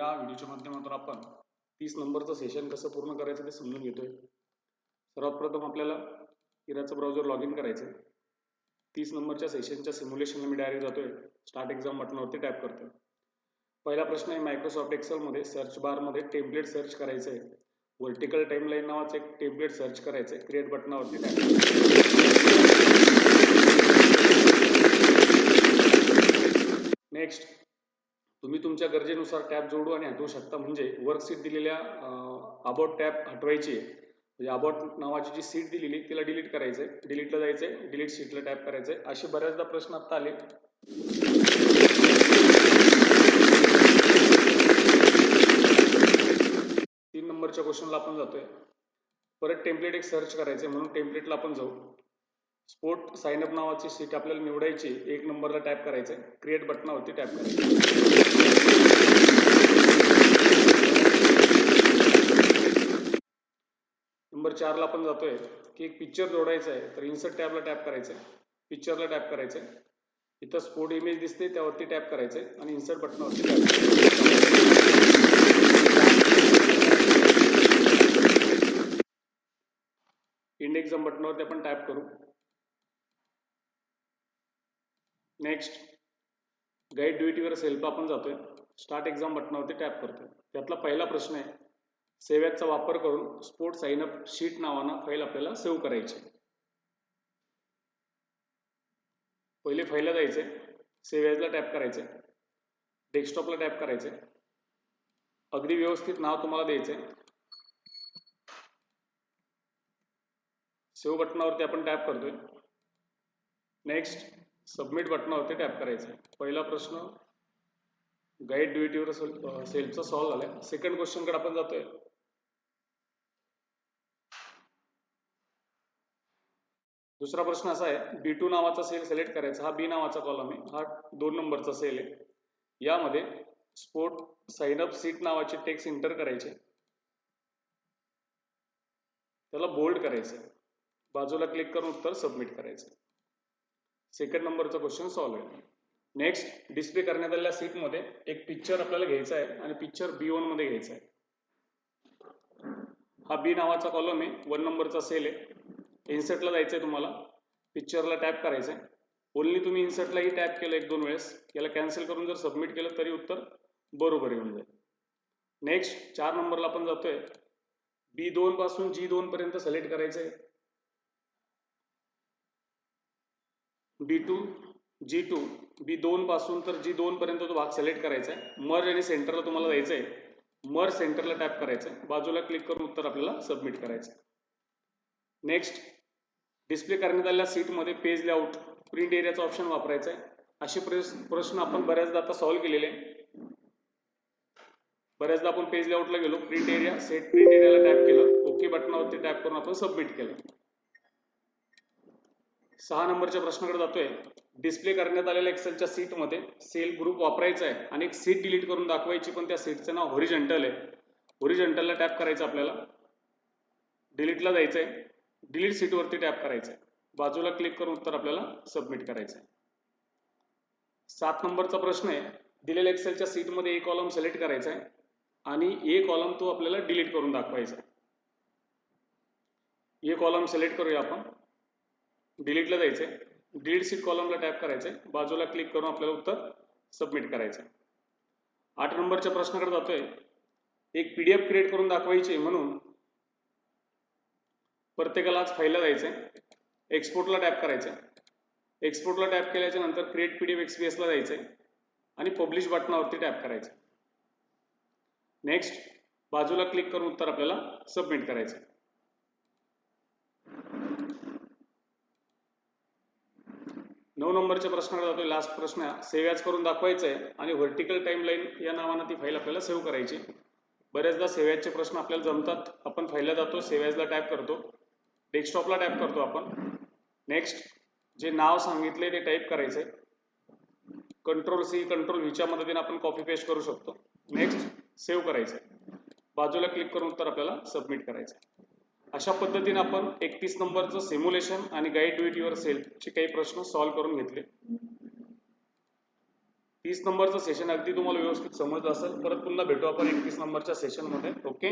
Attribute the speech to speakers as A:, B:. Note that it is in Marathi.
A: या व्हिडिओच्या माध्यमातून आपण तीस नंबरचं सेशन कसं पूर्ण करायचं ते समजून घेतोय. सर्वात प्रथम आपल्याला इराचं ब्राउझर लॉग इन करायचं आहे तीस नंबरच्या सेशनच्या सिम्युलेशनला मी डायरेक्ट जातोय. स्टार्ट एक्झाम बटनावरती टॅप करतोय. पहिला प्रश्न आहे मायक्रोसॉफ्ट एक्सेलमध्ये सर्च बारमध्ये टेम्पलेट सर्च करायचं आहे व्हर्टिकल टाईमलाईन नावाचं एक टेम्पलेट सर्च करायचं आहे क्रिएट बटनावरती टॅप नेक्स्ट तुम्ही तुमच्या गरजेनुसार टॅब जोडू आणि हटवू शकता म्हणजे वर्क सीट दिलेल्या अबाउट टॅब हटवायची आहे. म्हणजे अबाउट नावाची जी सीट दिलेली तिला डिलीट करायचं आहे डिलीटला जायचं आहे डिलीट सीटला टॅप करायचं आहे असे बऱ्याचदा प्रश्न आता आले. तीन नंबरच्या क्वेश्चनला आपण जातोय. परत टेम्पलेट एक सर्च करायचं आहे म्हणून टेम्पलेटला आपण जाऊ. स्पोर्ट साइन अप नावाची सीट आपल्याला निवडायची एक नंबरला टॅप करायचं आहे क्रिएट बटनावरती टॅप करायचं नंबर चारला आपण जातोय. की एक पिक्चर जोडायचं आहे तर इन्सर्ट टॅबला टॅप करायचं आहे पिक्चरला टॅप करायचं आहे इथं स्पोर्ट इमेज दिसते त्यावरती टॅप करायचं आहे आणि इन्सर्ट बटनावरती टॅप इंडेक्झम बटनावरती आपण टॅप करू. नेक्स्ट गाईड ड्युटीवर सेल्फ आपण जातोय. स्टार्ट एक्झाम बटनावरती टॅप करतोय. त्यातला पहिला प्रश्न आहे सेव्हचा वापर करून स्पोर्ट साइन अप शीट नावानं फाईल आपल्याला सेव्ह करायची. पहिले फाईलला जायचे सेव्हला टॅप करायचे डेस्कटॉपला टॅप करायचे अगदी व्यवस्थित नाव तुम्हाला द्यायचे सेव्ह बटनावरती आपण टॅप करतोय. नेक्स्ट सबमिट बटनावरती टॅप करायचं. पहिला प्रश्न गाईड ड्युटीवर सेल्फचा सॉल्व्ह झालाय. सेकंड क्वेश्चनकडे आपण जातोय. दुसरा प्रश्न असा आहे बी टू नावाचा सेल सिलेक्ट करायचा. हा बी नावाचा कॉलम आहे. हा दोन नंबरचा सेल आहे. यामध्ये स्पोर्ट साइन अप सीट नावाचे टेक्स्ट इंटर करायचे. त्याला बोल्ड करायचं. बाजूला क्लिक करून उत्तर सबमिट करायचं. सेकंड नंबरचा क्वेश्चन सॉल्व्ह आहे. नेक्स्ट डिस्प्ले करण्यात आलेल्या सीटमध्ये एक पिक्चर आपल्याला घ्यायचा आहे आणि पिक्चर बी वनमध्ये घ्यायचा आहे. हा बी नावाचा कॉलम आहे. वन नंबरचा सेल आहे. इन्सर्टला जायचं आहे तुम्हाला. पिक्चरला टॅप करायचं आहे ओनली तुम्ही इन्सर्टलाही टॅप केलं एक दोन वेळेस. याला कॅन्सल करून जर सबमिट केलं तरी उत्तर बरोबर येऊन जाईल. नेक्स्ट चार नंबरला आपण जातोय. बी दोन पासून जी दोन पर्यंत सिलेक्ट करायचं आहे B to G to be दोन पासून तर जी दोन पर्यंत तो भाग सिलेक्ट करायचा आहे. मर्ज आणि सेंटरला तुम्हाला जायचं आहे. मर्ज सेंटरला टॅप करायचं आहे. बाजूला क्लिक करून उत्तर आपल्याला सबमिट करायचं नेक्स्ट डिस्प्ले करण्यात आलेल्या सीटमध्ये पेज लेआउट प्रिंट एरियाचा ऑप्शन वापरायचा आहे. असे प्रश्न आपण बऱ्याचदा आता सॉल्व्ह केलेले आहे. बऱ्याचदा आपण पेज लेआउटला गेलो प्रिंट एरिया सेट प्रिंट एरियाला टॅप केलं ओके बटनावरती टॅप करून आपण सबमिट केलं. सहा नंबरच्या प्रश्नाकडे जातोय. डिस्प्ले करण्यात आलेल्या एक्सेलच्या सीटमध्ये सेल ग्रुप वापरायचा आहे आणि एक सीट डिलीट करून दाखवायची पण त्या सीटचं नाव होरिजेंटल आहे. होरिजेंटलला टॅप करायचं आपल्याला. डिलीटला जायचंय. डिलीट सीटवरती टॅप करायचं आहे बाजूला क्लिक करून उत्तर आपल्याला सबमिट करायचं आहे सात नंबरचा प्रश्न आहे. दिलेल्या एक्सेलच्या सीटमध्ये एक कॉलम सिलेक्ट करायचा आहे आणि एक कॉलम तो आपल्याला डिलीट करून दाखवायचा आहे. ए कॉलम सिलेक्ट करूया आपण. डिलीटला जायचंय डिलीट सीट कॉलमला टॅप करायचंय बाजूला क्लिक करून आपल्याला उत्तर सबमिट करायचं. आठ नंबरच्या प्रश्नाकडे जातोय. एक पीडीएफ क्रिएट करून दाखवायची म्हणून प्रत्येकाला आज फाईलला जायचंय. एक्सपोर्टला टॅप करायचं एक्सपोर्टला टॅप केल्याच्यानंतर क्रिएट पीडीएफ एक्सपीएसला जायचंय आणि पब्लिश बटनावरती टॅप करायचं नेक्स्ट बाजूला क्लिक करून उत्तर आपल्याला सबमिट करायचं नऊ नंबरच्या प्रश्नाकडे जातोय. लास्ट प्रश्न सेव्ह करून दाखवायचं आहे आणि व्हर्टिकल टाइमलाईन या नावानं ती फाईल आपल्याला सेव्ह करायची. बऱ्याचदा सेव्याचे प्रश्न आपल्याला जमतात. आपण फाईलला जातो सेव्याजला टॅप करतो. डेस्कटॉपला टॅप करतो आपण. नेक्स्ट जे नाव सांगितले ते टाईप करायचे कंट्रोल सी कंट्रोल व्हीच्या मदतीने आपण कॉपी पेस्ट करू शकतो. नेक्स्ट सेव्ह करायचं बाजूला क्लिक करून उत्तर आपल्याला सबमिट करायचं अशा पद्धतीने आपण एकतीस नंबरचं सिम्युलेशन आणि गाईड डू इट युअर सेल्फचे काही प्रश्न सॉल्व्ह करून घेतले. तीस नंबरचं सेशन अगदी तुम्हाला व्यवस्थित समजलं असेल. परत पुन्हा भेटू आपण एकतीस नंबरच्या सेशनमध्ये ओके